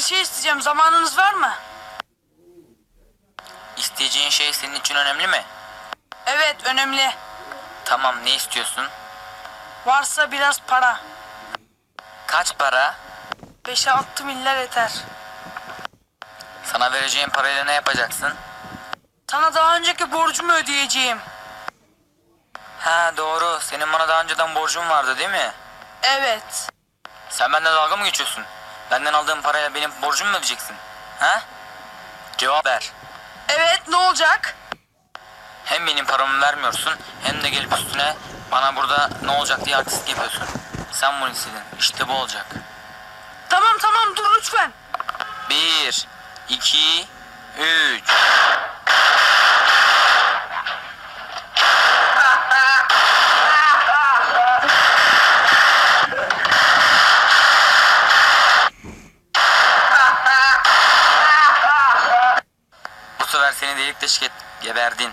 Bir şey isteyeceğim. Zamanınız var mı? İsteyeceğin şey senin için önemli mi? Evet, önemli. Tamam ne istiyorsun? Varsa biraz para. Kaç para? 5-6 milyar yeter. Sana vereceğim parayla ne yapacaksın? Sana daha önceki borcumu ödeyeceğim. Ha doğru. Senin bana daha önceden borcun vardı değil mi? Evet. Sen benden dalga mı geçiyorsun? Benden aldığın parayla benim borcumu mu ödeyeceksin? Ha? Cevap ver. Evet, ne olacak? Hem benim paramı vermiyorsun hem de gelip üstüne bana burada ne olacak diye artistlik yapıyorsun. Sen bunu istedin. İşte bu olacak. Tamam tamam dur lütfen. Bir, iki, üç. Bu sefer seni delik deşik et, geberdin.